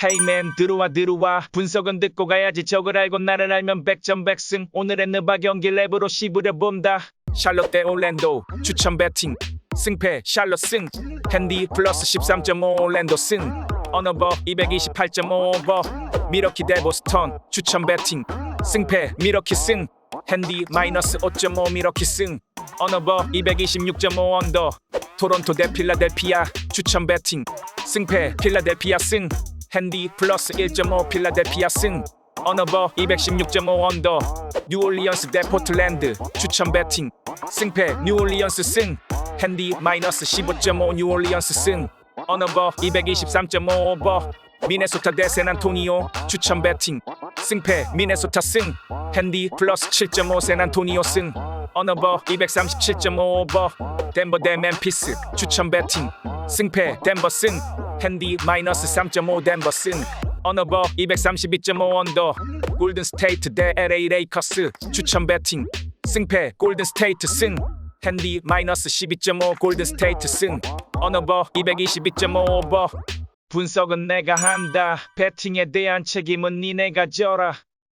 헤이맨 들어와 들어와. 분석은 듣고 가야지. 적을 알고 나를 알면 백전백승. 오늘의 느바 경기 랩으로 씹으려 본다. 샬롯 대 올랜도 추천 배팅. 승패 샬롯 승. 핸디 플러스 13.5 올랜도 승. 어너버 228.5버. 미러키 대 보스턴 추천 배팅. 승패 미러키 승. 핸디 마이너스 5.5 미러키 승. 어너버 226.5 언더. 토론토 대 필라델피아 추천 배팅. 승패 필라델피아 승 핸디 플러스 1.5 필라델피아 승. 어너버 216.5 언더. 뉴올리언스 대 포틀랜드 추천 배팅. 승패 뉴올리언스 승. 핸디 마이너스 15.5 뉴올리언스 승. 어너버 223.5 오버. 미네소타 대 샌안토니오 추천 배팅. 승패 미네소타 승. 핸디 플러스 7.5 샌안토니오 승. 어너버 237.5 오버. 덴버 대 멤피스 추천 배팅. 승패 덴버 승 핸디 마이너스 3.5 덴버 승 어너버 232.5 언더. 골든 스테이트 대 LA 레이커스. 추천 배팅. 승패 골든 스테이트 승. 핸디 마이너스 12.5 골든 스테이트 승. 어너버 222.5 오버. 분석은 내가 한다. 배팅에 대한 책임은 니네가 져라